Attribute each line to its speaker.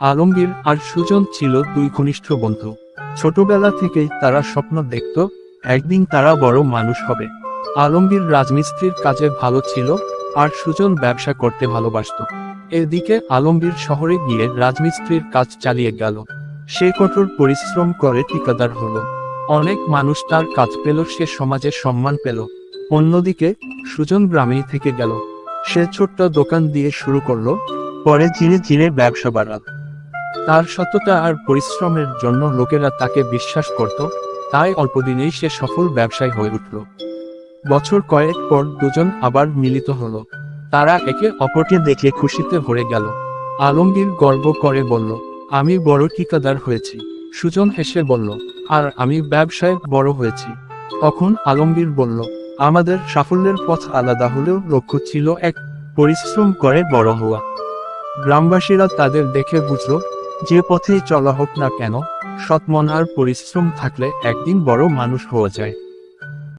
Speaker 1: আলমগীর আর সুজন ছিল দুই ঘনিষ্ঠ বন্ধু। ছোটবেলা থেকেই তারা স্বপ্ন দেখত, একদিন তারা বড় মানুষ হবে। আলমগীর রাজমিস্ত্রির কাজে ভালো ছিল, আর সুজন ব্যবসা করতে ভালোবাসত। এদিকে আলমগীর শহরে গিয়ে রাজমিস্ত্রির কাজ চালিয়ে গেল। সে কঠোর পরিশ্রম করে ঠিকাদার হলো। অনেক মানুষ তার কাজ পেল, সে সমাজে সম্মান পেল। অন্যদিকে সুজন গ্রামেই থেকে গেল। সে ছোট্ট দোকান দিয়ে শুরু করল, পরে ধীরে ধীরে ব্যবসা বাড়াল। তার সততা আর পরিশ্রমের জন্য লোকেরা তাকে বিশ্বাস করত, তাই অল্পদিনেই সে সফল ব্যবসায়ী হয়ে উঠল। বছর কয়েক পর দুজন আবার মিলিত হলো। তারা একে অপরকে দেখে খুশিতে ভরে গেল। আলমগীর গর্ব করে বলল, আমি বড় ঠিকাদার হয়েছি। সুজন হেসে বলল, আর আমি ব্যবসায় বড় হয়েছি। তখন আলমগীর বলল, আমাদের সাফল্যের পথ আলাদা হলেও লক্ষ্য ছিল এক পরিশ্রম করে বড় হওয়া। গ্রামবাসীরা তাদের দেখে বুঝল যে পথেই চলা হোক না কেন সৎমন আর পরিশ্রম থাকলে একদিন বড় মানুষ হওয়া যায়।